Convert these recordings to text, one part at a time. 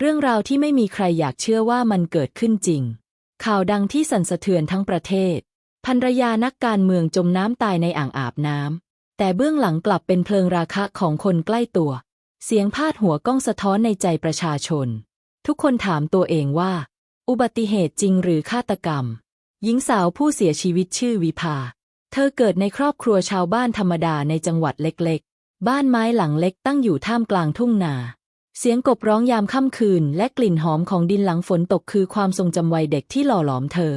เรื่องราวที่ไม่มีใครอยากเชื่อว่ามันเกิดขึ้นจริง ข่าวดังที่สั่นสะเทือนทั้งประเทศภรรยานักการเมืองจมน้ำตายในอ่างอาบน้ำ แต่เบื้องหลังกลับเป็นเพลิงราคะของคนใกล้ตัว เสียงพาดหัวก้องสะท้อนในใจประชาชน ทุกคนถามตัวเองว่า อุบัติเหตุจริงหรือฆาตกรรม หญิงสาวผู้เสียชีวิตชื่อวิภา เธอเกิดในครอบครัวชาวบ้านธรรมดาในจังหวัดเล็กๆ บ้านไม้หลังเล็กตั้งอยู่ท่ามกลางทุ่งนา เสียงกบร้องยามค่ำคืน และกลิ่นหอมของดินหลังฝนตกคือความทรงจำวัยเด็กที่หล่อหลอมเธอ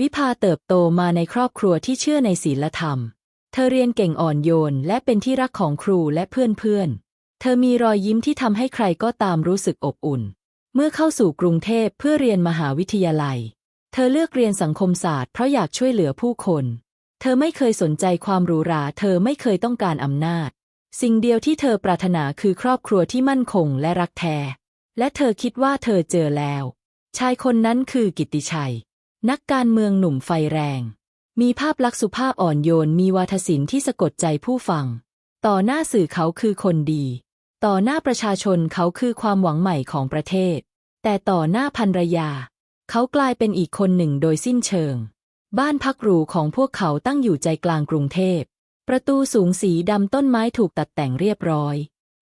วิภาเติบโตมาในครอบครัวที่เชื่อในศีลธรรม เธอเรียนเก่งอ่อนโยน และเป็นที่รักของครูและเพื่อนๆ เธอมีรอยยิ้มที่ทำให้ใครก็ตามรู้สึกอบอุ่น เมื่อเข้าสู่กรุงเทพเพื่อเรียนมหาวิทยาลัย เธอเลือกเรียนสังคมศาสตร์เพราะอยากช่วยเหลือผู้คน เธอไม่เคยสนใจความหรูหรา เธอไม่เคยต้องการอำนาจ สิ่งเดียวที่เธอปรารถนาคือครอบครัวที่มั่นคงและรักแท้ และเธอคิดว่าเธอเจอแล้ว ชายคนนั้นคือกิติชัย นักการเมืองหนุ่มไฟแรง มีภาพลักษณ์สุภาพอ่อนโยนมีวาทศิลป์ที่สะกดใจผู้ฟัง ต่อหน้าสื่อเขาคือคนดี ต่อหน้าประชาชนเขาคือความหวังใหม่ของประเทศ แต่ต่อหน้าภรรยา เขากลายเป็นอีกคนหนึ่งโดยสิ้นเชิง บ้านพักหรูของพวกเขาตั้งอยู่ใจกลางกรุงเทพ ประตูสูงสีดำต้นไม้ถูกตัดแต่งเรียบร้อย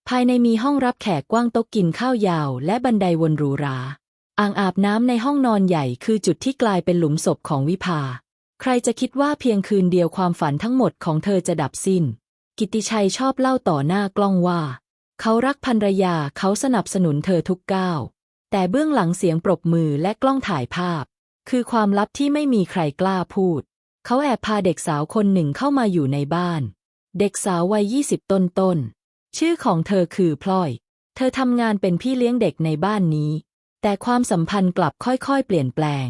ภายในมีห้องรับแขกกว้างโต๊ะกินข้าวยาว และบันไดวนหรูหรา อ่างอาบน้ำในห้องนอนใหญ่คือจุดที่กลายเป็นหลุมศพของวิภา ใครจะคิดว่าเพียงคืนเดียวความฝันทั้งหมดของเธอจะดับสิ้น กิตติชัยชอบเล่าต่อหน้ากล้องว่า เขารักภรรยาเขาสนับสนุนเธอทุกก้าว แต่เบื้องหลังเสียงปรบมือและกล้องถ่ายภาพ คือความลับที่ไม่มีใครกล้าพูด เขาแอบพาเด็กสาวคนหนึ่งเข้ามาอยู่ในบ้าน เด็กสาววัยยี่สิบต้นต้น ชื่อของเธอคือพลอย เธอทำงานเป็นพี่เลี้ยงเด็กในบ้านนี้ แต่ความสัมพันธ์กลับค่อยๆ เปลี่ยนแปลง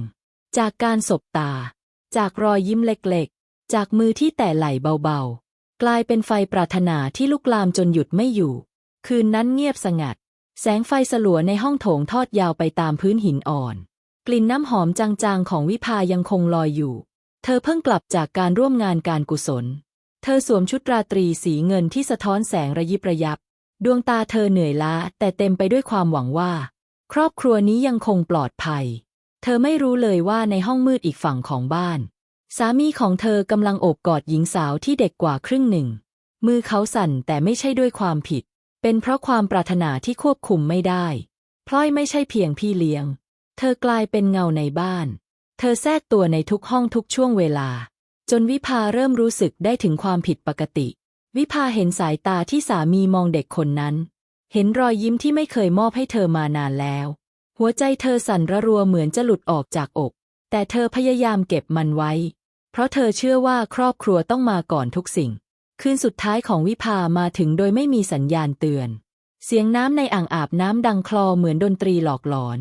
จากการสบตา จากรอยยิ้มเล็กๆ จากมือที่แต่ไหลเบาๆ กลายเป็นไฟปรารถนาที่ลุกลามจนหยุดไม่อยู่ คืนนั้นเงียบสงัด แสงไฟสลัวในห้องโถงทอดยาวไปตามพื้นหินอ่อน กลิ่นน้ำหอมจางๆ ของวิภายังคงลอยอยู่ เธอเพิ่งกลับจากการร่วมงานการกุศล เธอสวมชุดราตรีสีเงินที่สะท้อนแสงระยิบระยับ ดวงตาเธอเหนื่อยล้า แต่เต็มไปด้วยความหวังว่า ครอบครัวนี้ยังคงปลอดภัย เธอไม่รู้เลยว่าในห้องมืดอีกฝั่งของบ้าน สามีของเธอกำลังโอบกอดหญิงสาวที่เด็กกว่าครึ่งหนึ่ง มือเขาสั่นแต่ไม่ใช่ด้วยความผิด เป็นเพราะความปรารถนาที่ควบคุมไม่ได้พลอยไม่ใช่เพียงพี่เลี้ยง เธอกลายเป็นเงาในบ้าน เธอแทรกตัวในทุกห้องทุกช่วงเวลา จนวิภาเริ่มรู้สึกได้ถึงความผิดปกติ วิภาเห็นสายตาที่สามีมองเด็กคนนั้น เห็นรอยยิ้มที่ไม่เคยมอบให้เธอมานานแล้ว หัวใจเธอสั่นระรัวเหมือนจะหลุดออกจากอก แต่เธอพยายามเก็บมันไว้ เพราะเธอเชื่อว่าครอบครัวต้องมาก่อนทุกสิ่ง คืนสุดท้ายของวิภามาถึงโดยไม่มีสัญญาณเตือน เสียงน้ำในอ่างอาบน้ำดังคลอเหมือนดนตรีหลอกหลอน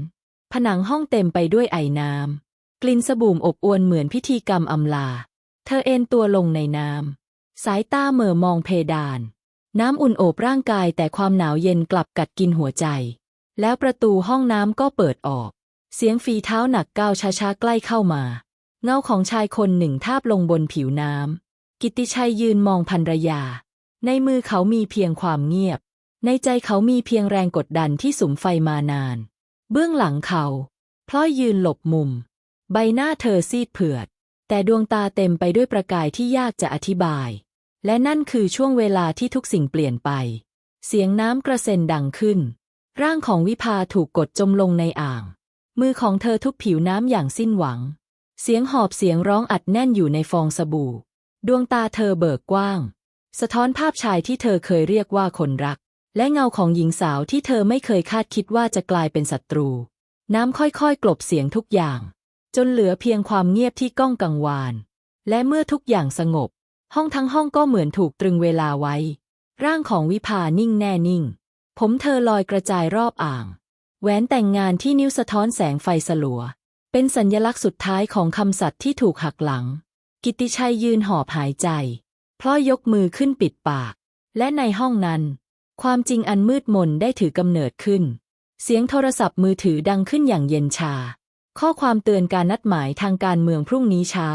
ผนังห้องเต็มไปด้วยไอน้ำ กลิ่นสบู่อบอวนเหมือนพิธีกรรมอำลา เธอเอนตัวลงในน้ำ สายตาเหม่อมองเพดาน น้ำอุ่นโอบร่างกายแต่ความหนาวเย็นกลับกัดกินหัวใจ แล้วประตูห้องน้ำก็เปิดออก เสียงฝีเท้าหนักก้าวช้าๆใกล้เข้ามา เงาของชายคนหนึ่งทาบลงบนผิวน้ำ กิตติชัยยืนมองภรรยา ในมือเขามีเพียงความเงียบ ในใจเขามีเพียงแรงกดดันที่สุมไฟมานาน เบื้องหลังเขาพลอยยืนหลบมุม ใบหน้าเธอซีดเผือด แต่ดวงตาเต็มไปด้วยประกายที่ยากจะอธิบาย และนั่นคือช่วงเวลาที่ทุกสิ่งเปลี่ยนไป เสียงน้ำกระเซ็นดังขึ้น ร่างของวิภาถูกกดจมลงในอ่าง มือของเธอทุบผิวน้ำอย่างสิ้นหวัง เสียงหอบเสียงร้องอัดแน่นอยู่ในฟองสบู่ ดวงตาเธอเบิกกว้าง สะท้อนภาพชายที่เธอเคยเรียกว่าคนรัก และเงาของหญิงสาวที่เธอไม่เคยคาดคิดว่าจะกลายเป็นศัตรู น้ำค่อยๆ กลบเสียงทุกอย่าง จนเหลือเพียงความเงียบที่ก้องกังวาน และเมื่อทุกอย่างสงบ ห้องทั้งห้องก็เหมือนถูกตรึงเวลาไว้ ร่างของวิภานิ่งแน่นิ่ง ผมเธอลอยกระจายรอบอ่าง แหวนแต่งงานที่นิ้วสะท้อนแสงไฟสลัว เป็นสัญญลักษณ์สุดท้ายของคำสัตย์ที่ถูกหักหลัง กิตติชัยยืนหอบหายใจพลอยยกมือขึ้นปิดปาก และในห้องนั้น ความจริงอันมืดมนได้ถือกำเนิดขึ้น เสียงโทรศัพท์มือถือดังขึ้นอย่างเย็นชา ข้อความเตือนการนัดหมายทางการเมืองพรุ่งนี้เช้า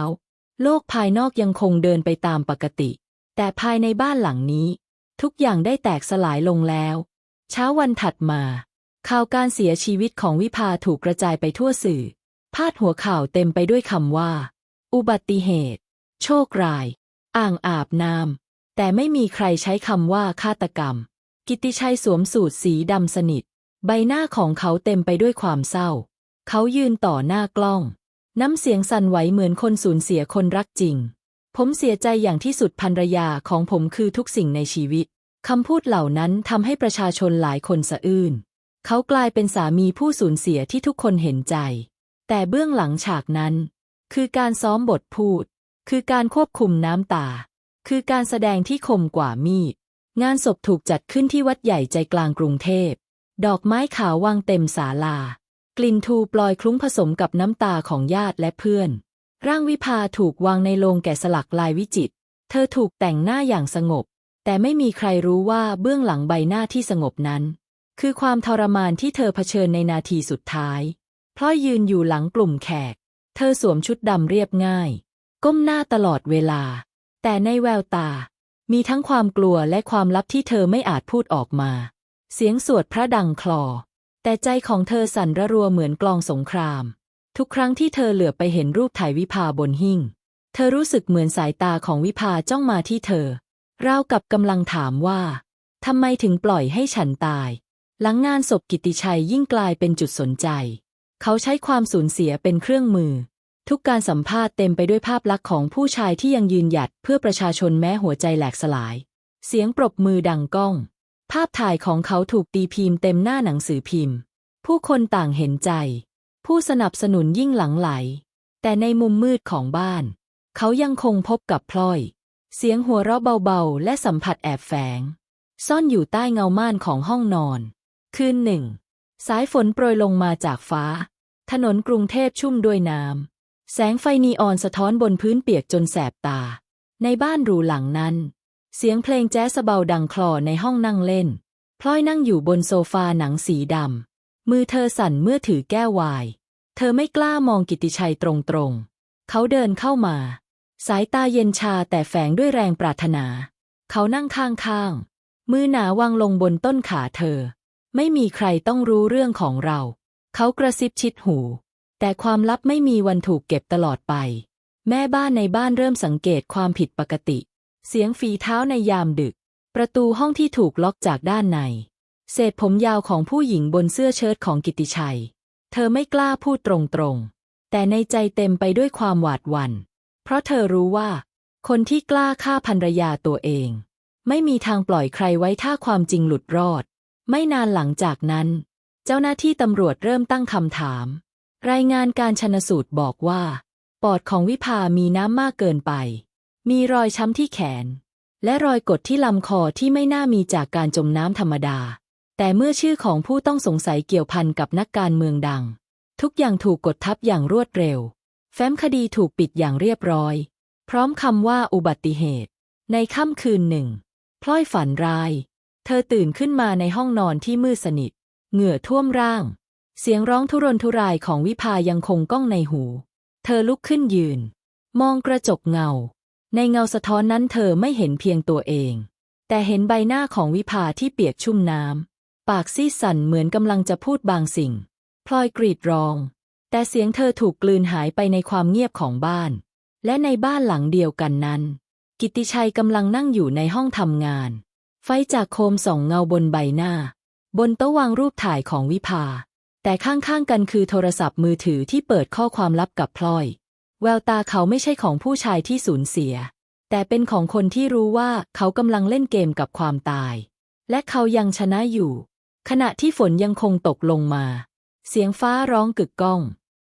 โลกภายนอกยังคงเดินไปตามปกติ แต่ภายในบ้านหลังนี้ ทุกอย่างได้แตกสลายลงแล้ว เช้าวันถัดมา ข่าวการเสียชีวิตของวิภาถูกกระจายไปทั่วสื่อ พาดหัวข่าวเต็มไปด้วยคำว่า อุบัติเหตุ โชคร้าย อ่างอาบน้ำแต่ไม่มีใครใช้คำว่าฆาตกรรม กิตติชัยสวมสูทสีดำสนิท ใบหน้าของเขาเต็มไปด้วยความเศร้า เขายืนต่อหน้ากล้อง น้ำเสียงสั่นไหวเหมือนคนสูญเสียคนรักจริง ผมเสียใจอย่างที่สุดภรรยาของผมคือทุกสิ่งในชีวิตคำพูดเหล่านั้นทำให้ประชาชนหลายคนสะอื้น เขากลายเป็นสามีผู้สูญเสียที่ทุกคนเห็นใจ แต่เบื้องหลังฉากนั้น คือการซ้อมบทพูด คือการควบคุมน้ำตา คือการแสดงที่คมกว่ามีด งานศพถูกจัดขึ้นที่วัดใหญ่ใจกลางกรุงเทพ ดอกไม้ขาววางเต็มศาลา กลิ่นทูปลอยคลุ้งผสมกับน้ำตาของญาติและเพื่อน ร่างวิภาถูกวางในโลงแกะสลักลายวิจิต เธอถูกแต่งหน้าอย่างสงบ แต่ไม่มีใครรู้ว่าเบื้องหลังใบหน้าที่สงบนั้น คือความทรมานที่เธอเผชิญในนาทีสุดท้าย เพลอยยืนอยู่หลังกลุ่มแขก เธอสวมชุดดำเรียบง่าย ก้มหน้าตลอดเวลา แต่ในแววตา มีทั้งความกลัวและความลับที่เธอไม่อาจพูดออกมา เสียงสวดพระดังคลอ แต่ใจของเธอสั่นระรัวเหมือนกลองสงคราม ทุกครั้งที่เธอเหลือบไปเห็นรูปถ่ายวิภาบนหิ้ง เธอรู้สึกเหมือนสายตาของวิภาจ้องมาที่เธอ ราวกับกำลังถามว่าทำไมถึงปล่อยให้ฉันตาย หลังงานศพกิติชัยยิ่งกลายเป็นจุดสนใจ เขาใช้ความสูญเสียเป็นเครื่องมือ ทุกการสัมภาษณ์เต็มไปด้วยภาพลักษณ์ของผู้ชายที่ยังยืนหยัดเพื่อประชาชนแม้หัวใจแหลกสลาย เสียงปรบมือดังก้อง ภาพถ่ายของเขาถูกตีพิมพ์เต็มหน้าหนังสือพิมพ์ ผู้คนต่างเห็นใจ ผู้สนับสนุนยิ่งหลังไหล แต่ในมุมมืดของบ้าน เขายังคงพบกับพลอย เสียงหัวเราะเบาๆ และสัมผัสแอบแฝง ซ่อนอยู่ใต้เงาม่านของห้องนอน คืนหนึ่ง สายฝนโปรยลงมาจากฟ้า ถนนกรุงเทพชุ่มด้วยน้ำแสงไฟนีออนสะท้อนบนพื้นเปียกจนแสบตา ในบ้านหรูหลังนั้น เสียงเพลงแจ๊สเบาดังคลอในห้องนั่งเล่น พลอยนั่งอยู่บนโซฟาหนังสีดำ มือเธอสั่นเมื่อถือแก้วไวน์เธอไม่กล้ามองกิตติชัยตรงๆ เขาเดินเข้ามา สายตาเย็นชาแต่แฝงด้วยแรงปรารถนา เขานั่งข้างๆ มือหนาวางลงบนต้นขาเธอ ไม่มีใครต้องรู้เรื่องของเรา เขากระซิบชิดหู แต่ความลับไม่มีวันถูกเก็บตลอดไป แม่บ้านในบ้านเริ่มสังเกตความผิดปกติ เสียงฝีเท้าในยามดึก ประตูห้องที่ถูกล็อกจากด้านใน เศษผมยาวของผู้หญิงบนเสื้อเชิ้ตของกิติชัย เธอไม่กล้าพูดตรงๆ แต่ในใจเต็มไปด้วยความหวาดหวัน่น เพราะเธอรู้ว่า คนที่กล้าฆ่าภรรยาตัวเอง ไม่มีทางปล่อยใครไว้ถ้าความจริงหลุดรอด ไม่นานหลังจากนั้น เจ้าหน้าที่ตำรวจเริ่มตั้งคำถาม รายงานการชนสูตรบอกว่า ปอดของวิภามีน้ำมากเกินไป มีรอยช้ำที่แขน และรอยกดที่ลำคอที่ไม่น่ามีจากการจมน้ำธรรมดา แต่เมื่อชื่อของผู้ต้องสงสัยเกี่ยวพันกับนักการเมืองดัง ทุกอย่างถูกกดทับอย่างรวดเร็ว แฟ้มคดีถูกปิดอย่างเรียบร้อย พร้อมคำว่าอุบัติเหตุ ในค่ำคืนหนึ่ง พลอยฝันร้าย เธอตื่นขึ้นมาในห้องนอนที่มืดสนิท เหงื่อท่วมร่าง เสียงร้องทุรนทุรายของวิภายังคงก้องในหู เธอลุกขึ้นยืน มองกระจกเงา ในเงาสะท้อนนั้นเธอไม่เห็นเพียงตัวเอง แต่เห็นใบหน้าของวิภาที่เปียกชุ่มน้ำ ปากซีดสั่นเหมือนกำลังจะพูดบางสิ่ง พลอยกรีดร้อง แต่เสียงเธอถูกกลืนหายไปในความเงียบของบ้าน และในบ้านหลังเดียวกันนั้น กิตติชัยกำลังนั่งอยู่ในห้องทำงาน ไฟจากโคมส่องเงาบนใบหน้า บนโต๊ะวางรูปถ่ายของวิภา แต่ข้างๆกันคือโทรศัพท์มือถือที่เปิดข้อความลับกับพลอย แววตาเขาไม่ใช่ของผู้ชายที่สูญเสีย แต่เป็นของคนที่รู้ว่าเขากำลังเล่นเกมกับความตาย และเขายังชนะอยู่ ขณะที่ฝนยังคงตกลงมา เสียงฟ้าร้องกึกก้อง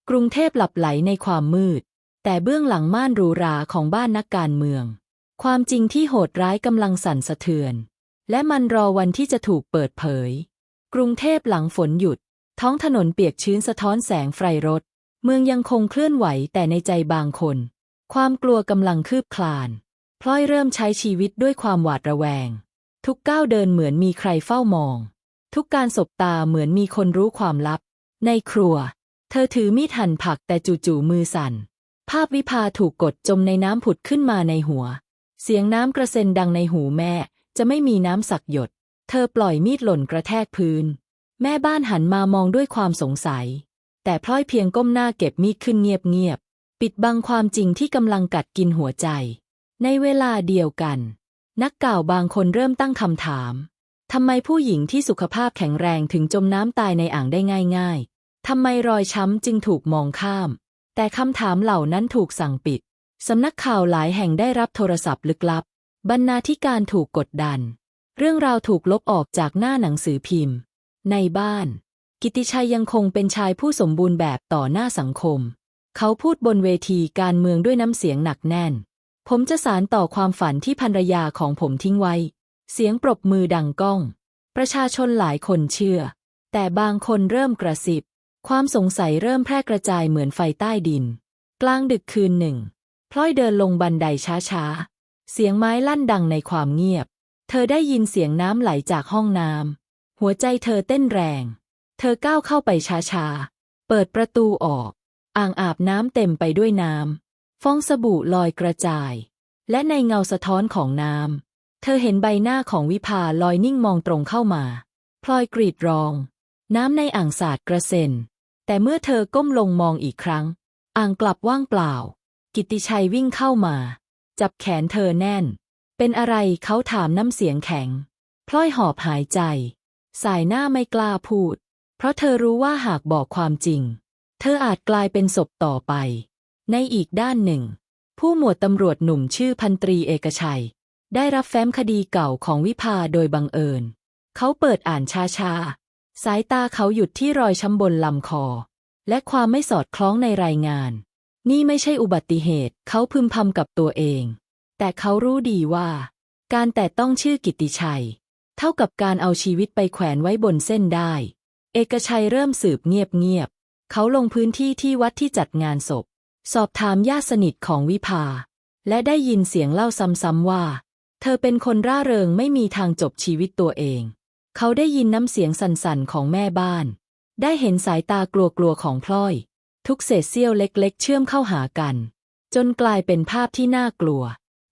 กรุงเทพหลับไหลในความมืด แต่เบื้องหลังม่านรูราของบ้านนักการเมือง ความจริงที่โหดร้ายกำลังสั่นสะเทือน และมันรอวันที่จะถูกเปิดเผย กรุงเทพหลังฝนหยุด ท้องถนนเปียกชื้นสะท้อนแสงไฟรถ เมืองยังคงเคลื่อนไหวแต่ในใจบางคน ความกลัวกำลังคืบคลาน พลอยเริ่มใช้ชีวิตด้วยความหวาดระแวง ทุกก้าวเดินเหมือนมีใครเฝ้ามอง ทุกการสบตาเหมือนมีคนรู้ความลับ ในครัว เธอถือมีดหั่นผักแต่จู่ๆมือสั่น ภาพวิภาถูกกดจมในน้ำผุดขึ้นมาในหัว เสียงน้ำกระเซ็นดังในหูแม่ จะไม่มีน้ำสักหยด เธอปล่อยมีดหล่นกระแทกพื้น แม่บ้านหันมามองด้วยความสงสัย แต่พลอยเพียงก้มหน้าเก็บมีดขึ้นเงียบๆ ปิดบังความจริงที่กำลังกัดกินหัวใจ ในเวลาเดียวกัน นักกล่าวบางคนเริ่มตั้งคำถาม ทำไมผู้หญิงที่สุขภาพแข็งแรงถึงจมน้ำตายในอ่างได้ง่ายๆ ทำไมรอยช้ำจึงถูกมองข้าม แต่คำถามเหล่านั้นถูกสั่งปิด สำนักข่าวหลายแห่งได้รับโทรศัพท์ลึกลับ บรรณาธิการถูกกดดัน เรื่องราวถูกลบออกจากหน้าหนังสือพิมพ์ ในบ้าน กิติชัยยังคงเป็นชายผู้สมบูรณ์แบบต่อหน้าสังคม เขาพูดบนเวทีการเมืองด้วยน้ำเสียงหนักแน่น ผมจะสารต่อความฝันที่ภรรยาของผมทิ้งไว้ เสียงปรบมือดังก้อง ประชาชนหลายคนเชื่อ แต่บางคนเริ่มกระซิบ ความสงสัยเริ่มแพร่กระจายเหมือนไฟใต้ดิน กลางดึกคืนหนึ่ง พลอยเดินลงบันไดช้าๆ เสียงไม้ลั่นดังในความเงียบ เธอได้ยินเสียงน้ำไหลจากห้องน้ำหัวใจเธอเต้นแรง เธอก้าวเข้าไปช้าๆ เปิดประตูออก อ่างอาบน้ำเต็มไปด้วยน้ำ ฟองสบู่ลอยกระจาย และในเงาสะท้อนของน้ำ เธอเห็นใบหน้าของวิภาลอยนิ่งมองตรงเข้ามา พลอยกรีดร้อง น้ำในอ่างสาดกระเซ็น แต่เมื่อเธอก้มลงมองอีกครั้ง อ่างกลับว่างเปล่า กิตติชัยวิ่งเข้ามา จับแขนเธอแน่น เป็นอะไรเขาถามน้ำเสียงแข็ง พลอยหอบหายใจ สายหน้าไม่กล้าพูด เพราะเธอรู้ว่าหากบอกความจริง เธออาจกลายเป็นศพต่อไป ในอีกด้านหนึ่ง ผู้หมวดตำรวจหนุ่มชื่อพันตรีเอกชัย ได้รับแฟ้มคดีเก่าของวิภาโดยบังเอิญ เขาเปิดอ่านช้าๆ สายตาเขาหยุดที่รอยช้ำบนลำคอ และความไม่สอดคล้องในรายงาน นี่ไม่ใช่อุบัติเหตุ เขาพึมพำกับตัวเอง แต่เขารู้ดีว่า การแต่ต้องชื่อกิตติชัย เท่ากับการเอาชีวิตไปแขวนไว้บนเส้นได้ เอกชัยเริ่มสืบเงียบๆ เขาลงพื้นที่ที่วัดที่จัดงานศพ สอบถามญาติสนิทของวิภา และได้ยินเสียงเล่าซ้ำๆว่า เธอเป็นคนร่าเริงไม่มีทางจบชีวิตตัวเอง เขาได้ยินน้ำเสียงสั่นๆของแม่บ้าน ได้เห็นสายตากลัวๆของพลอย ทุกเศษเสี้ยวเล็กๆ เชื่อมเข้าหากัน จนกลายเป็นภาพที่น่ากลัว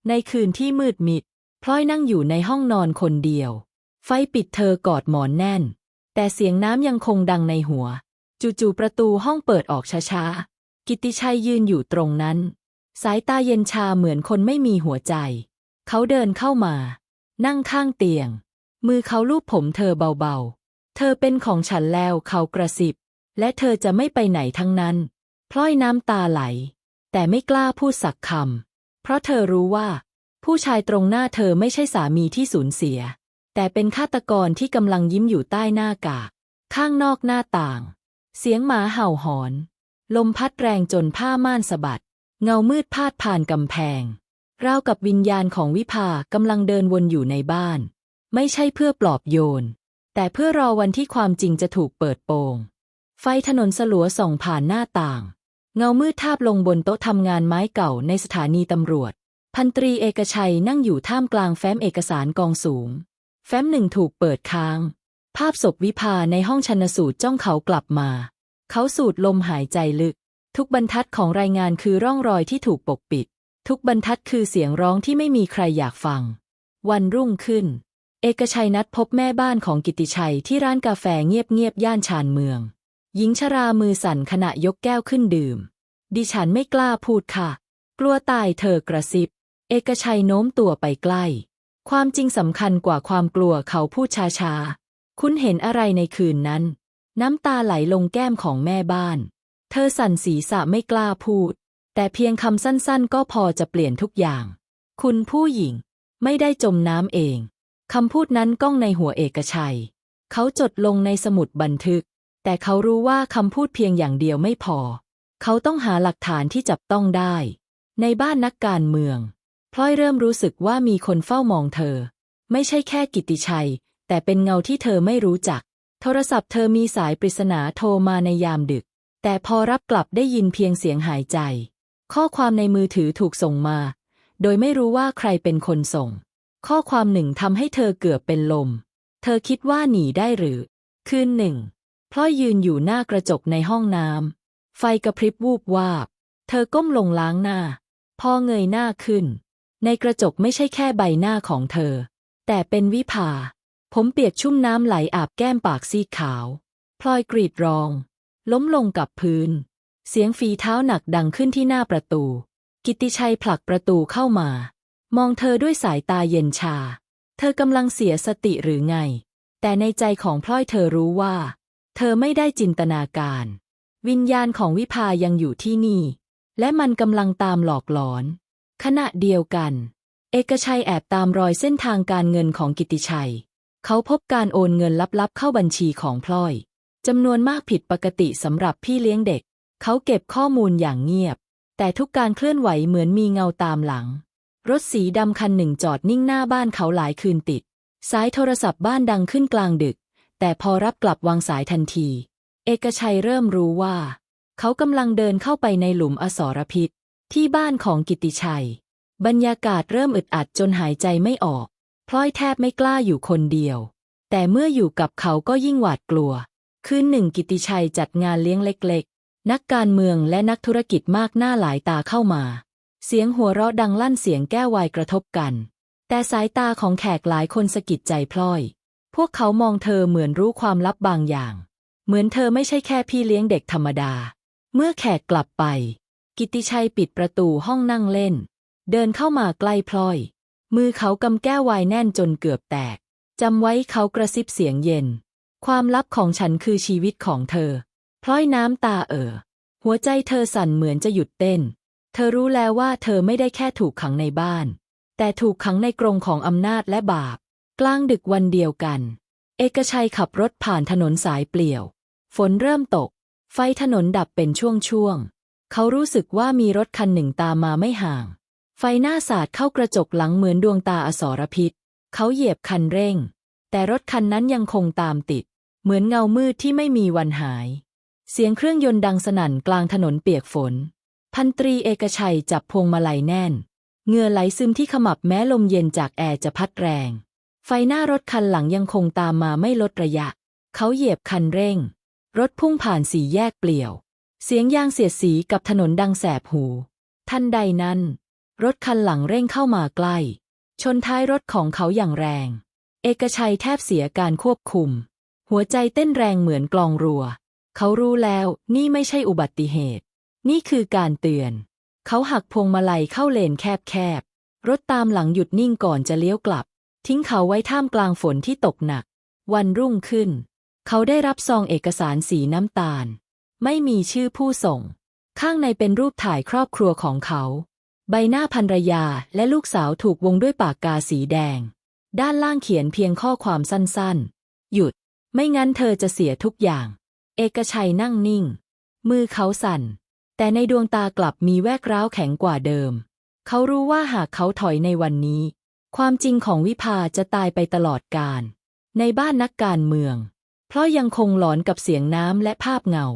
ในคืนที่มืดมิดพลอยนั่งอยู่ในห้องนอนคนเดียว ไฟปิดเธอกอดหมอนแน่น แต่เสียงน้ำยังคงดังในหัว จู่ๆประตูห้องเปิดออกช้าๆ กิติชัยยืนอยู่ตรงนั้น สายตาเย็นชาเหมือนคนไม่มีหัวใจ เขาเดินเข้ามา นั่งข้างเตียง มือเขาลูบผมเธอเบาๆ เธอเป็นของฉันแล้วเขากระสิบ และเธอจะไม่ไปไหนทั้งนั้น พลอยน้ำตาไหล แต่ไม่กล้าพูดสักคำ เพราะเธอรู้ว่า ผู้ชายตรงหน้าเธอไม่ใช่สามีที่สูญเสีย แต่เป็นฆาตกรที่กำลังยิ้มอยู่ใต้หน้ากาก ข้างนอกหน้าต่าง เสียงหมาเห่าหอน ลมพัดแรงจนผ้าม่านสะบัด เงามืดพาดผ่านกำแพง ราวกับวิญญาณของวิภากำลังเดินวนอยู่ในบ้าน ไม่ใช่เพื่อปลอบโยน แต่เพื่อรอวันที่ความจริงจะถูกเปิดโปง ไฟถนนสลัวส่องผ่านหน้าต่าง เงามืดทาบลงบนโต๊ะทำงานไม้เก่าในสถานีตำรวจ พันตรีเอกชัยนั่งอยู่ท่ามกลางแฟ้มเอกสารกองสูง แฟ้มหนึ่งถูกเปิดค้าง ภาพศพวิภาในห้องชันสูตรจ้องเขากลับมา เขาสูดลมหายใจลึก ทุกบรรทัดของรายงานคือร่องรอยที่ถูกปกปิด ทุกบรรทัดคือเสียงร้องที่ไม่มีใครอยากฟัง วันรุ่งขึ้น เอกชัยนัดพบแม่บ้านของกิติชัยที่ร้านกาแฟเงียบๆย่านชานเมือง หญิงชรามือสั่นขณะยกแก้วขึ้นดื่ม ดิฉันไม่กล้าพูดค่ะ กลัวตายเธอกระซิบ เอกชัยโน้มตัวไปใกล้ ความจริงสำคัญกว่าความกลัวเขาพูดช้าๆ คุณเห็นอะไรในคืนนั้น น้ำตาไหลลงแก้มของแม่บ้าน เธอสั่นศีรษะไม่กล้าพูด แต่เพียงคำสั้นๆ ก็พอจะเปลี่ยนทุกอย่าง คุณผู้หญิง ไม่ได้จมน้ำเอง คำพูดนั้นก้องในหัวเอกชัย เขาจดลงในสมุดบันทึก แต่เขารู้ว่าคำพูดเพียงอย่างเดียวไม่พอ เขาต้องหาหลักฐานที่จับต้องได้ ในบ้านนักการเมือง พลอยเริ่มรู้สึกว่ามีคนเฝ้ามองเธอ ไม่ใช่แค่กิติชัย แต่เป็นเงาที่เธอไม่รู้จัก โทรศัพท์เธอมีสายปริศนาโทรมาในยามดึก แต่พอรับกลับได้ยินเพียงเสียงหายใจ ข้อความในมือถือถูกส่งมา โดยไม่รู้ว่าใครเป็นคนส่ง ข้อความหนึ่งทำให้เธอเกือบเป็นลม เธอคิดว่าหนีได้หรือ คืนหนึ่งพลอยยืนอยู่หน้ากระจกในห้องน้ำไฟกระพริบวูบวาบ เธอก้มลงล้างหน้า พอเงยหน้าขึ้น ในกระจกไม่ใช่แค่ใบหน้าของเธอ แต่เป็นวิภา ผมเปียกชุ่มน้ำไหลอาบแก้มปากซีดขาว พลอยกรีดร้อง ล้มลงกับพื้น เสียงฝีเท้าหนักดังขึ้นที่หน้าประตู กิตติชัยผลักประตูเข้ามา มองเธอด้วยสายตาเย็นชา เธอกำลังเสียสติหรือไง แต่ในใจของพลอยเธอรู้ว่า เธอไม่ได้จินตนาการ วิญญาณของวิภายังอยู่ที่นี่ และมันกำลังตามหลอกหลอน ขณะเดียวกัน เอกชัยแอบตามรอยเส้นทางการเงินของกิติชัย เขาพบการโอนเงินลับๆเข้าบัญชีของพลอยจำนวนมากผิดปกติสำหรับพี่เลี้ยงเด็ก เขาเก็บข้อมูลอย่างเงียบ แต่ทุกการเคลื่อนไหวเหมือนมีเงาตามหลัง รถสีดำคันหนึ่งจอดนิ่งหน้าบ้านเขาหลายคืนติด สายโทรศัพท์บ้านดังขึ้นกลางดึก แต่พอรับกลับวางสายทันที เอกชัยเริ่มรู้ว่า เขากำลังเดินเข้าไปในหลุมอสรพิษ ที่บ้านของกิติชัย บรรยากาศเริ่มอึดอัดจนหายใจไม่ออก พลอยแทบไม่กล้าอยู่คนเดียว แต่เมื่ออยู่กับเขาก็ยิ่งหวาดกลัว คืนหนึ่งกิตติชัยจัดงานเลี้ยงเล็กๆ นักการเมืองและนักธุรกิจมากหน้าหลายตาเข้ามา เสียงหัวเราะดังลั่นเสียงแก้ววายกระทบกัน แต่สายตาของแขกหลายคนสะกิดใจพลอย พวกเขามองเธอเหมือนรู้ความลับบางอย่าง เหมือนเธอไม่ใช่แค่พี่เลี้ยงเด็กธรรมดา เมื่อแขกกลับไป กิติชัยปิดประตูห้องนั่งเล่น เดินเข้ามาใกล้พลอย มือเขากำแก้ววายแน่นจนเกือบแตกจำไว้เขากระซิบเสียงเย็น ความลับของฉันคือชีวิตของเธอ พลอยน้ำตาเอ่อ หัวใจเธอสั่นเหมือนจะหยุดเต้น เธอรู้แล้วว่าเธอไม่ได้แค่ถูกขังในบ้าน แต่ถูกขังในกรงของอำนาจและบาป กลางดึกวันเดียวกัน เอกชัยขับรถผ่านถนนสายเปลี่ยว ฝนเริ่มตก ไฟถนนดับเป็นช่วงๆ เขารู้สึกว่ามีรถคันหนึ่งตามมาไม่ห่าง ไฟหน้าสาดเข้ากระจกหลังเหมือนดวงตาอสรพิษ เขาเหยียบคันเร่ง แต่รถคันนั้นยังคงตามติด เหมือนเงามืดที่ไม่มีวันหาย เสียงเครื่องยนต์ดังสนั่นกลางถนนเปียกฝน พันตรีเอกชัยจับพวงมาลัยแน่นเหงื่อไหลซึมที่ขมับแม้ลมเย็นจากแอร์จะพัดแรง ไฟหน้ารถคันหลังยังคงตามมาไม่ลดระยะ เขาเหยียบคันเร่ง รถพุ่งผ่านสี่แยกเปลี่ยว เสียงยางเสียดสีกับถนนดังแสบหูทันใดนั้น รถคันหลังเร่งเข้ามาใกล้ ชนท้ายรถของเขาอย่างแรง เอกชัยแทบเสียการควบคุม หัวใจเต้นแรงเหมือนกลองรัว เขารู้แล้วนี่ไม่ใช่อุบัติเหตุ นี่คือการเตือน เขาหักพวงมาลัยเข้าเลนแคบๆ รถตามหลังหยุดนิ่งก่อนจะเลี้ยวกลับ ทิ้งเขาไว้ท่ามกลางฝนที่ตกหนัก วันรุ่งขึ้น เขาได้รับซองเอกสารสีน้ำตาล ไม่มีชื่อผู้ส่ง ข้างในเป็นรูปถ่ายครอบครัวของเขา ใบหน้าภรรยาและลูกสาวถูกวงด้วยปากกาสีแดง ด้านล่างเขียนเพียงข้อความสั้นๆ หยุด ไม่งั้นเธอจะเสียทุกอย่าง เอกชัยนั่งนิ่ง มือเขาสั่น แต่ในดวงตากลับมีแวกร้าวแข็งกว่าเดิม เขารู้ว่าหากเขาถอยในวันนี้ ความจริงของวิภาจะตายไปตลอดกาลในบ้านนักการเมือง เพราะยังคงหลอนกับเสียงน้ำและภาพเงา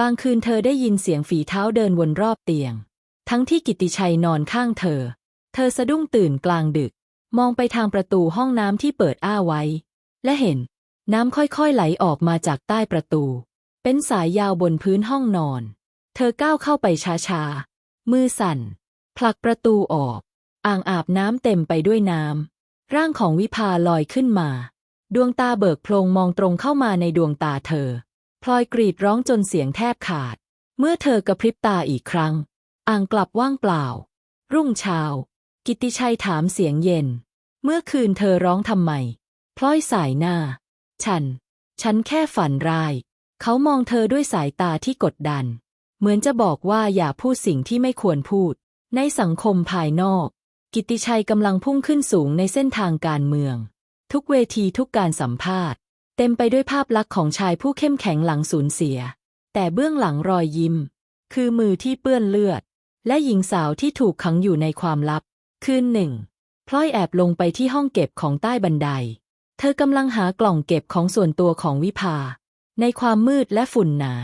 บางคืนเธอได้ยินเสียงฝีเท้าเดินวนรอบเตียง ทั้งที่กิติชัยนอนข้างเธอ เธอสะดุ้งตื่นกลางดึก มองไปทางประตูห้องน้ำที่เปิดอ้าไว้ และเห็น น้ำค่อยๆไหลออกมาจากใต้ประตู เป็นสายยาวบนพื้นห้องนอน เธอก้าวเข้าไปช้าๆ มือสั่น ผลักประตูออก อ่างอาบน้ำเต็มไปด้วยน้ำร่างของวิภาลอยขึ้นมา ดวงตาเบิกโพลงมองตรงเข้ามาในดวงตาเธอ พลอยกรีดร้องจนเสียงแทบขาด เมื่อเธอกระพริบตาอีกครั้ง อ่างกลับว่างเปล่า รุ่งเช้า กิติชัยถามเสียงเย็น เมื่อคืนเธอร้องทำไม พลอยสายหน้า ฉัน ฉันแค่ฝันร้าย เขามองเธอด้วยสายตาที่กดดัน เหมือนจะบอกว่าอย่าพูดสิ่งที่ไม่ควรพูด ในสังคมภายนอก กิติชัยกำลังพุ่งขึ้นสูงในเส้นทางการเมือง ทุกเวทีทุกการสัมภาษณ์ เต็มไปด้วยภาพลักษณ์ของชายผู้เข้มแข็งหลังสูญเสีย แต่เบื้องหลังรอยยิ้ม คือมือที่เปื้อนเลือด และหญิงสาวที่ถูกขังอยู่ในความลับ คืนหนึ่งพลอยแอบลงไปที่ห้องเก็บของใต้บันได เธอกำลังหากล่องเก็บของส่วนตัวของวิภา ในความมืดและฝุ่นหนา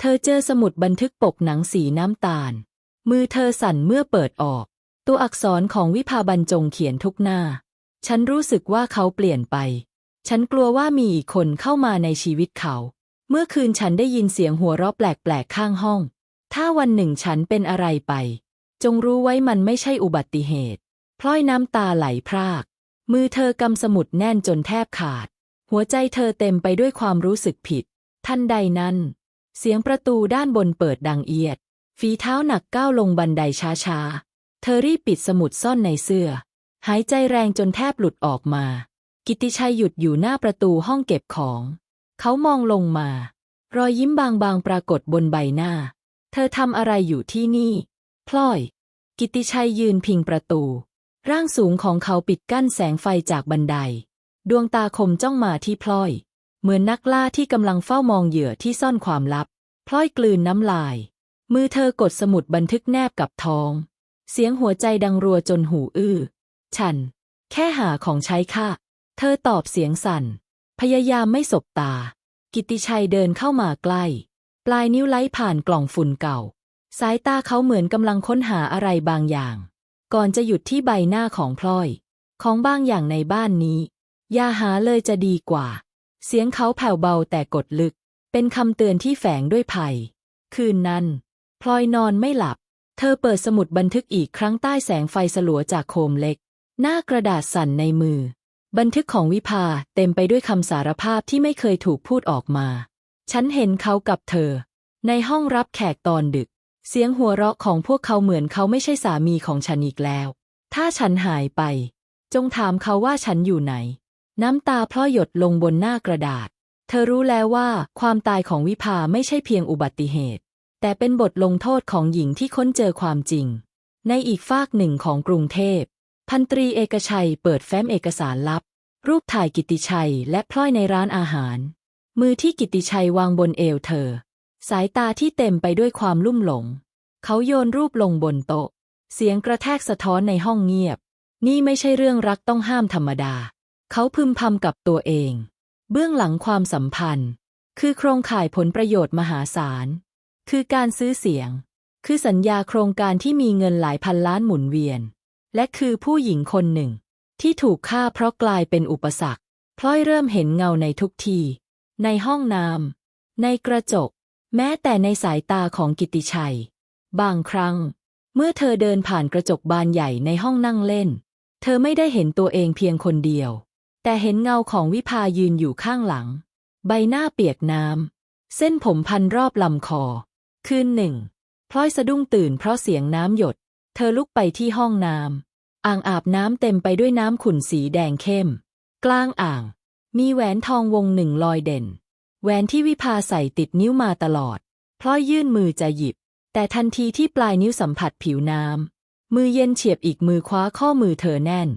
เธอเจอสมุดบันทึกปกหนังสีน้ำตาล มือเธอสั่นเมื่อเปิดออก ตัวอักษรของวิภาบรรจงเขียนทุกหน้า ฉันรู้สึกว่าเขาเปลี่ยนไป ฉันกลัวว่ามีอีกคนเข้ามาในชีวิตเขา เมื่อคืนฉันได้ยินเสียงหัวเราะแปลกๆข้างห้อง ถ้าวันหนึ่งฉันเป็นอะไรไป จงรู้ไว้มันไม่ใช่อุบัติเหตุ พลอยน้ำตาไหลพราก มือเธอกำสมุดแน่นจนแทบขาด หัวใจเธอเต็มไปด้วยความรู้สึกผิด ทันใดนั้น เสียงประตูด้านบนเปิดดังเอียด ฝีเท้าหนักก้าวลงบันไดช้าๆ เธอรีบปิดสมุดซ่อนในเสื้อ หายใจแรงจนแทบหลุดออกมา กิติชัยหยุดอยู่หน้าประตูห้องเก็บของ เขามองลงมา รอยยิ้มบางๆปรากฏบนใบหน้า เธอทำอะไรอยู่ที่นี่ พลอย กิติชัยยืนพิงประตู ร่างสูงของเขาปิดกั้นแสงไฟจากบันได ดวงตาคมจ้องมาที่พลอย เหมือนนักล่าที่กำลังเฝ้ามองเหยื่อที่ซ่อนความลับ พลอยกลืนน้ำลาย มือเธอกดสมุดบันทึกแนบกับท้อง เสียงหัวใจดังรัวจนหูอื้อ ฉัน แค่หาของใช้ค่ะ เธอตอบเสียงสั่น พยายามไม่สบตา กิติชัยเดินเข้ามาใกล้ ปลายนิ้วไล้ผ่านกล่องฝุ่นเก่า สายตาเขาเหมือนกำลังค้นหาอะไรบางอย่าง ก่อนจะหยุดที่ใบหน้าของพลอย ของบางอย่างในบ้านนี้ อย่าหาเลยจะดีกว่า เสียงเขาแผ่วเบาแต่กดลึก เป็นคำเตือนที่แฝงด้วยภัย คืนนั้น พลอยนอนไม่หลับ เธอเปิดสมุดบันทึกอีกครั้งใต้แสงไฟสลัวจากโคมเล็ก หน้ากระดาษสั่นในมือ บันทึกของวิภาเต็มไปด้วยคำสารภาพที่ไม่เคยถูกพูดออกมา ฉันเห็นเขากับเธอ ในห้องรับแขกตอนดึก เสียงหัวเราะของพวกเขาเหมือนเขาไม่ใช่สามีของฉันอีกแล้ว ถ้าฉันหายไป จงถามเขาว่าฉันอยู่ไหน น้ำตาพร่อยหยดลงบนหน้ากระดาษ เธอรู้แล้วว่าความตายของวิภาไม่ใช่เพียงอุบัติเหตุ แต่เป็นบทลงโทษของหญิงที่ค้นเจอความจริง ในอีกฟากหนึ่งของกรุงเทพ พันตรีเอกชัยเปิดแฟ้มเอกสารลับ รูปถ่ายกิติชัยและพลอยในร้านอาหาร มือที่กิติชัยวางบนเอวเธอ สายตาที่เต็มไปด้วยความลุ่มหลง เขาโยนรูปลงบนโต๊ะ เสียงกระแทกสะท้อนในห้องเงียบ นี่ไม่ใช่เรื่องรักต้องห้ามธรรมดา เขาพึมพำกับตัวเอง เบื้องหลังความสัมพันธ์ คือโครงข่ายผลประโยชน์มหาศาล คือการซื้อเสียง คือสัญญาโครงการที่มีเงินหลายพันล้านหมุนเวียน และคือผู้หญิงคนหนึ่ง ที่ถูกฆ่าเพราะกลายเป็นอุปสรรคพลอยเริ่มเห็นเงาในทุกที ในห้องน้ำในกระจก แม้แต่ในสายตาของกิติชัย บางครั้ง เมื่อเธอเดินผ่านกระจกบานใหญ่ในห้องนั่งเล่น เธอไม่ได้เห็นตัวเองเพียงคนเดียว แต่เห็นเงาของวิภายืนอยู่ข้างหลัง ใบหน้าเปียกน้ำเส้นผมพันรอบลำคอ คืนหนึ่งพลอยสะดุ้งตื่นเพราะเสียงน้ำหยด ธอลุกไปที่ห้องน้ำอ่างอาบน้ำเต็มไปด้วยน้ำขุ่นสีแดงเข้ม กลางอ่าง มีแหวนทองวงหนึ่งลอยเด่น แหวนที่วิภาใส่ติดนิ้วมาตลอดพลอยยื่นมือจะหยิบ แต่ทันทีที่ปลายนิ้วสัมผัสผิวน้ำมือเย็นเฉียบอีกมือคว้าข้อมือเธอแน่น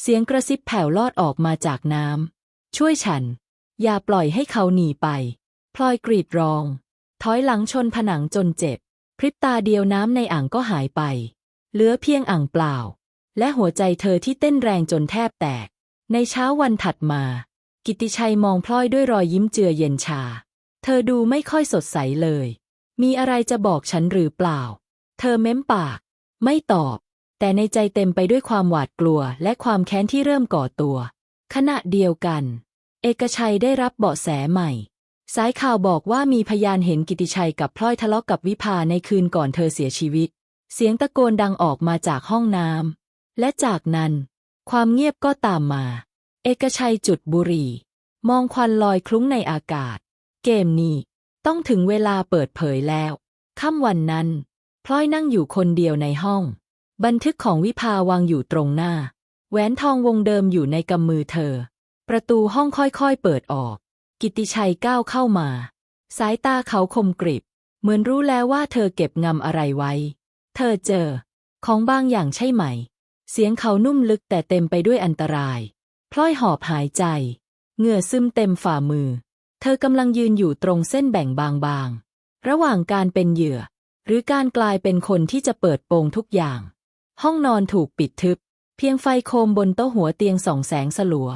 เสียงกระซิบแผ่วลอดออกมาจากน้ำช่วยฉัน อย่าปล่อยให้เขาหนีไป พลอยกรีดร้อง ถอยหลังชนผนังจนเจ็บ พริบตาเดียวน้ำในอ่างก็หายไป เหลือเพียงอ่างเปล่า และหัวใจเธอที่เต้นแรงจนแทบแตก ในเช้าวันถัดมา กิติชัยมองพลอยด้วยรอยยิ้มเจือเย็นชา เธอดูไม่ค่อยสดใสเลย มีอะไรจะบอกฉันหรือเปล่า เธอเม้มปาก ไม่ตอบ แต่ในใจเต็มไปด้วยความหวาดกลัวและความแค้นที่เริ่มก่อตัว ขณะเดียวกัน เอกชัยได้รับเบาะแสใหม่สายข่าวบอกว่ามีพยานเห็นกิติชัยกับพลอยทะเลาะกับวิภาในคืนก่อนเธอเสียชีวิต เสียงตะโกนดังออกมาจากห้องน้ำ และจากนั้น ความเงียบก็ตามมา เอกชัยจุดบุหรี่ มองควันลอยคลุ้งในอากาศ เกมนี้ต้องถึงเวลาเปิดเผยแล้วค่ำวันนั้น พลอยนั่งอยู่คนเดียวในห้อง บันทึกของวิภาวางอยู่ตรงหน้า แหวนทองวงเดิมอยู่ในกำมือเธอ ประตูห้องค่อยๆเปิดออก กิตติชัยก้าวเข้ามา สายตาเขาคมกริบ เหมือนรู้แล้วว่าเธอเก็บงำอะไรไว้ เธอเจอ ของบางอย่างใช่ไหม เสียงเขานุ่มลึกแต่เต็มไปด้วยอันตราย พลอยหอบหายใจ เหงื่อซึมเต็มฝ่ามือ เธอกำลังยืนอยู่ตรงเส้นแบ่งบางๆ ระหว่างการเป็นเหยื่อ หรือการกลายเป็นคนที่จะเปิดโปงทุกอย่าง ห้องนอนถูกปิดทึบ เพียงไฟโคมบนโต๊ะหัวเตียงส่องแสงสลัว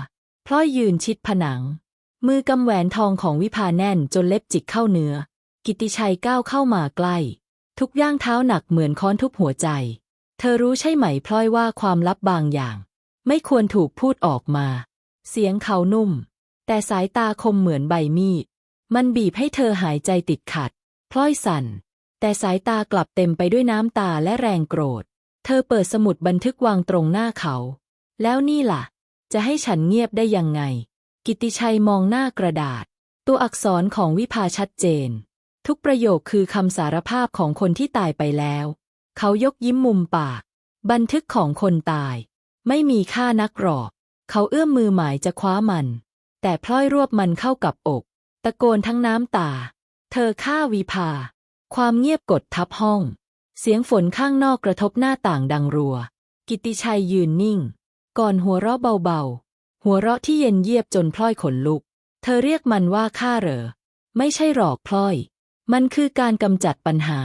พลอยยืนชิดผนัง มือกำแหวนทองของวิภาแน่นจนเล็บจิกเข้าเนื้อ กิตติชัยก้าวเข้ามาใกล้ ทุกย่างเท้าหนักเหมือนค้อนทุบหัวใจ เธอรู้ใช่ไหมพลอยว่าความลับบางอย่าง ไม่ควรถูกพูดออกมา เสียงเขานุ่ม แต่สายตาคมเหมือนใบมีด มันบีบให้เธอหายใจติดขัด พลอยสั่น แต่สายตากลับเต็มไปด้วยน้ำตาและแรงโกรธ เธอเปิดสมุดบันทึกวางตรงหน้าเขา แล้วนี่ล่ะ จะให้ฉันเงียบได้ยังไง กิตติชัยมองหน้ากระดาษ ตัวอักษรของวิภาชัดเจน ทุกประโยคคือคำสารภาพของคนที่ตายไปแล้ว เขายกยิ้มมุมปาก บันทึกของคนตาย ไม่มีค่านักหรอก เขาเอื้อมมือหมายจะคว้ามัน แต่พลอยรวบมันเข้ากับอก ตะโกนทั้งน้ำตา เธอฆ่าวิภาความเงียบกดทับห้อง เสียงฝนข้างนอกกระทบหน้าต่างดังรัว กิติชัยยืนนิ่ง ก่อนหัวเราะเบาๆ หัวเราะที่เย็นเยียบจนพลอยขนลุก เธอเรียกมันว่าฆ่าเหรอ ไม่ใช่หรอกพลอย มันคือการกำจัดปัญหา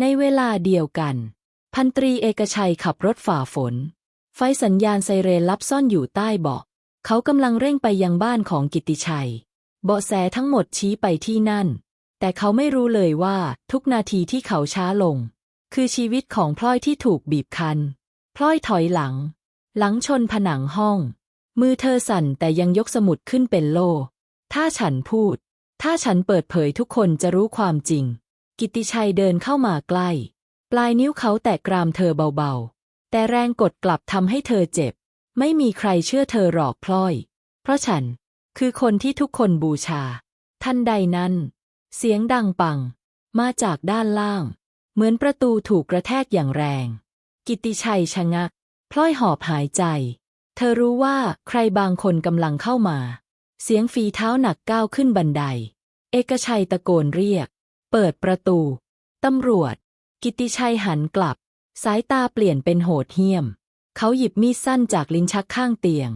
ในเวลาเดียวกัน พันตรีเอกชัยขับรถฝ่าฝน ไฟสัญญาณไซเรนลับซ่อนอยู่ใต้เบาะ เขากำลังเร่งไปยังบ้านของกิติชัย เบาะแสทั้งหมดชี้ไปที่นั่น แต่เขาไม่รู้เลยว่าทุกนาทีที่เขาช้าลง คือชีวิตของพลอยที่ถูกบีบคั้นพลอยถอยหลัง หลังชนผนังห้อง มือเธอสั่นแต่ยังยกสมุดขึ้นเป็นโล่ถ้าฉันพูด ถ้าฉันเปิดเผยทุกคนจะรู้ความจริง กิติชัยเดินเข้ามาใกล้ ปลายนิ้วเขาแตะกรามเธอเบาๆ แต่แรงกดกลับทำให้เธอเจ็บ ไม่มีใครเชื่อเธอหรอกพลอย เพราะฉัน คือคนที่ทุกคนบูชา ทันใดนั้น เสียงดังปัง มาจากด้านล่าง เหมือนประตูถูกกระแทกอย่างแรง กิติชัยชะงัก พลอยหอบหายใจ เธอรู้ว่าใครบางคนกำลังเข้ามา เสียงฝีเท้าหนักก้าวขึ้นบันได เอกชัยตะโกนเรียก เปิดประตู ตำรวจ กิติชัยหันกลับ สายตาเปลี่ยนเป็นโหดเหี้ยม เขาหยิบมีดสั้นจากลิ้นชักข้างเตียง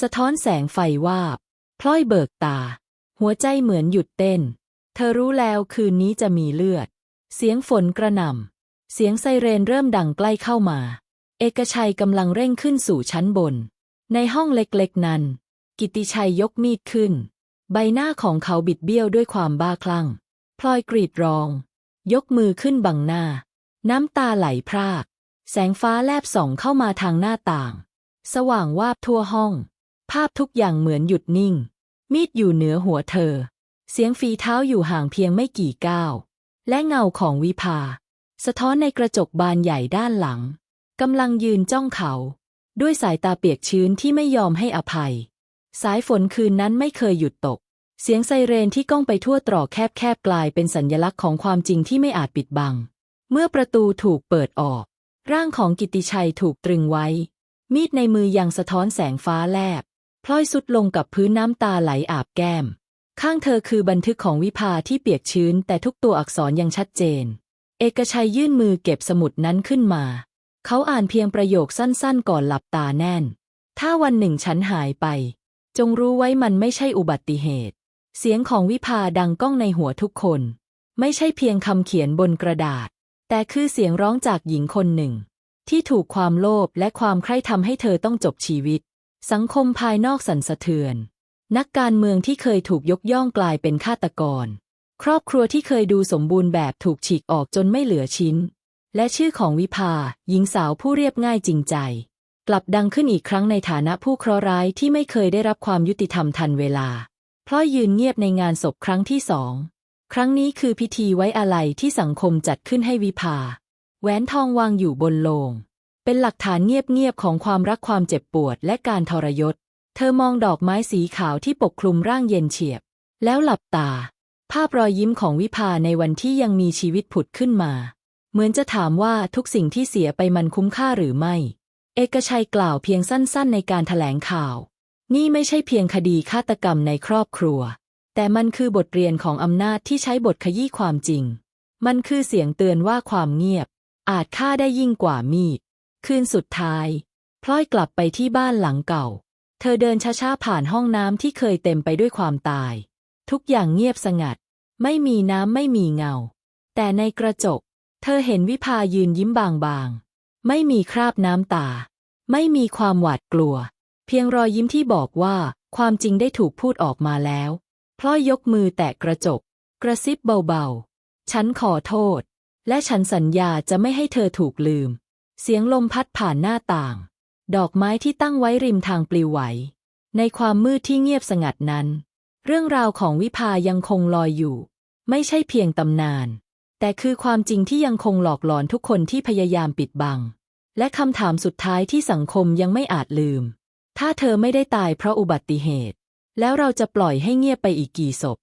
สะท้อนแสงไฟวาบ พลอยเบิกตา หัวใจเหมือนหยุดเต้น เธอรู้แล้วคืนนี้จะมีเลือด เสียงฝนกระหน่ำ เสียงไซเรนเริ่มดังใกล้เข้ามา เอกชัยกำลังเร่งขึ้นสู่ชั้นบน ในห้องเล็กๆนั้น กิตติชัยยกมีดขึ้น ใบหน้าของเขาบิดเบี้ยวด้วยความบ้าคลั่ง พลอยกรีดร้อง ยกมือขึ้นบังหน้า น้ำตาไหลพราก แสงฟ้าแลบส่องเข้ามาทางหน้าต่าง สว่างวาบทั่วห้อง ภาพทุกอย่างเหมือนหยุดนิ่ง มีดอยู่เหนือหัวเธอ เสียงฝีเท้าอยู่ห่างเพียงไม่กี่ก้าว และเงาของวิภา สะท้อนในกระจกบานใหญ่ด้านหลังกำลังยืนจ้องเขา ด้วยสายตาเปียกชื้นที่ไม่ยอมให้อภัย สายฝนคืนนั้นไม่เคยหยุดตก เสียงไซเรนที่ก้องไปทั่วตรอกแคบๆกลายเป็นสัญญลักษณ์ของความจริงที่ไม่อาจปิดบัง เมื่อประตูถูกเปิดออก ร่างของกิตติชัยถูกตรึงไว้ มีดในมือยังสะท้อนแสงฟ้าแลบ พลอยสุดลงกับพื้นน้ำตาไหลอาบแก้ม ข้างเธอคือบันทึกของวิภาที่เปียกชื้น แต่ทุกตัวอักษรยังชัดเจน เอกชัยยื่นมือเก็บสมุดนั้นขึ้นมา เขาอ่านเพียงประโยคสั้นๆ ก่อนหลับตาแน่น ถ้าวันหนึ่งฉันหายไป จงรู้ไว้มันไม่ใช่อุบัติเหตุ เสียงของวิภาดังก้องในหัวทุกคน ไม่ใช่เพียงคำเขียนบนกระดาษ แต่คือเสียงร้องจากหญิงคนหนึ่ง ที่ถูกความโลภและความใคร่ทำให้เธอต้องจบชีวิต สังคมภายนอกสั่นสะเทือน นักการเมืองที่เคยถูกยกย่องกลายเป็นฆาตกร ครอบครัวที่เคยดูสมบูรณ์แบบถูกฉีกออกจนไม่เหลือชิ้น และชื่อของวิภาหญิงสาวผู้เรียบง่ายจริงใจ กลับดังขึ้นอีกครั้งในฐานะผู้เคราะห์ร้ายที่ไม่เคยได้รับความยุติธรรมทันเวลาพลอยยืนเงียบในงานศพครั้งที่สอง ครั้งนี้คือพิธีไว้อาลัยที่สังคมจัดขึ้นให้วิภา แหวนทองวางอยู่บนโลง เป็นหลักฐานเงียบๆของความรักความเจ็บปวดและการทรยศ เธอมองดอกไม้สีขาวที่ปกคลุมร่างเย็นเฉียบ แล้วหลับตา ภาพรอยยิ้มของวิภาในวันที่ยังมีชีวิตผุดขึ้นมา เหมือนจะถามว่าทุกสิ่งที่เสียไปมันคุ้มค่าหรือไม่ เอกชัยกล่าวเพียงสั้นๆ ในการถแถลงข่าว นี่ไม่ใช่เพียงคดีฆาตกรรมในครอบครัว แต่มันคือบทเรียนของอำนาจที่ใช้บทขยี้ความจริง มันคือเสียงเตือนว่าความเงียบ อาจฆ่าได้ยิ่งกว่ามีด คืนสุดท้าย พลอยกลับไปที่บ้านหลังเก่า เธอเดินช้าๆผ่านห้องน้ำที่เคยเต็มไปด้วยความตาย ทุกอย่างเงียบสงัด ไม่มีน้ำไม่มีเงา แต่ในกระจก เธอเห็นวิภายืนยิ้มบางๆ ไม่มีคราบน้ำตา ไม่มีความหวาดกลัว เพียงรอยยิ้มที่บอกว่าความจริงได้ถูกพูดออกมาแล้วพลอยยกมือแตะกระจก กระซิบเบาๆ ฉันขอโทษ และฉันสัญญาจะไม่ให้เธอถูกลืม เสียงลมพัดผ่านหน้าต่าง ดอกไม้ที่ตั้งไว้ริมทางปลิวไหว ในความมืดที่เงียบสงัดนั้น เรื่องราวของวิภายังคงลอยอยู่ ไม่ใช่เพียงตำนาน แต่คือความจริงที่ยังคงหลอกหลอนทุกคนที่พยายามปิดบัง และคำถามสุดท้ายที่สังคมยังไม่อาจลืม ถ้าเธอไม่ได้ตายเพราะอุบัติเหตุ แล้วเราจะปล่อยให้เงียบไปอีกกี่ศพ